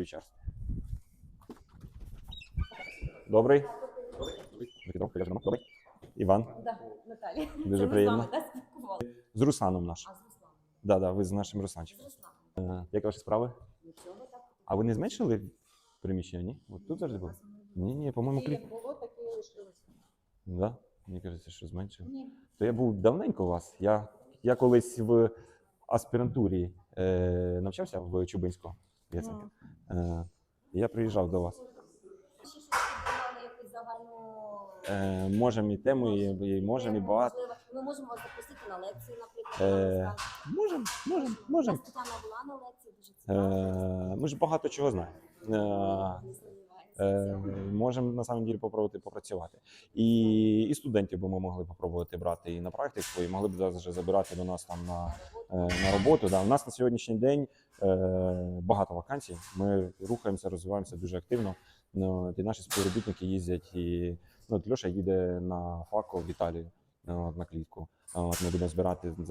час. Добрий. Добрий. Добрий. Іван. Да, Наталі. Дуже Це приємно. з. З Русланом наш. А з Русланом? Да, да, ви з нашим З Русланчиком. Русланом. Е, Як ваші справи? Нічого так. А ви не зменшили приміщення, ні? От тут завжди було? Ні, ні, по-моєму, як було, так і лишилося. Да? Мені кажеться, що зменшив. Ні. То я був давненько у вас. Я, я колись в аспірантурі е, навчався в Чубинську. Яценка. Е, я приїжджав до вас. Е, можемо і тему, і, і можемо, і багато. Ми можемо вас запросити на лекцію, наприклад. Е. Можемо, можемо, можемо. Тетяна була на лекції, дуже цікаво. Е, ми ж багато чого знаємо. Е, сумніваюся. Е, можемо на самом деле попробувати попрацювати. І, і студентів би ми могли попробувати брати і на практику, і могли б вже забирати до нас там на, е, на роботу. Да. У нас на сьогоднішній день е, багато вакансій. Ми рухаємося, розвиваємося дуже активно. Ну, і наші співробітники їздять і ну, от Льоша їде на фако в Італію е, от, на клітку. От, ми будемо збирати зараз.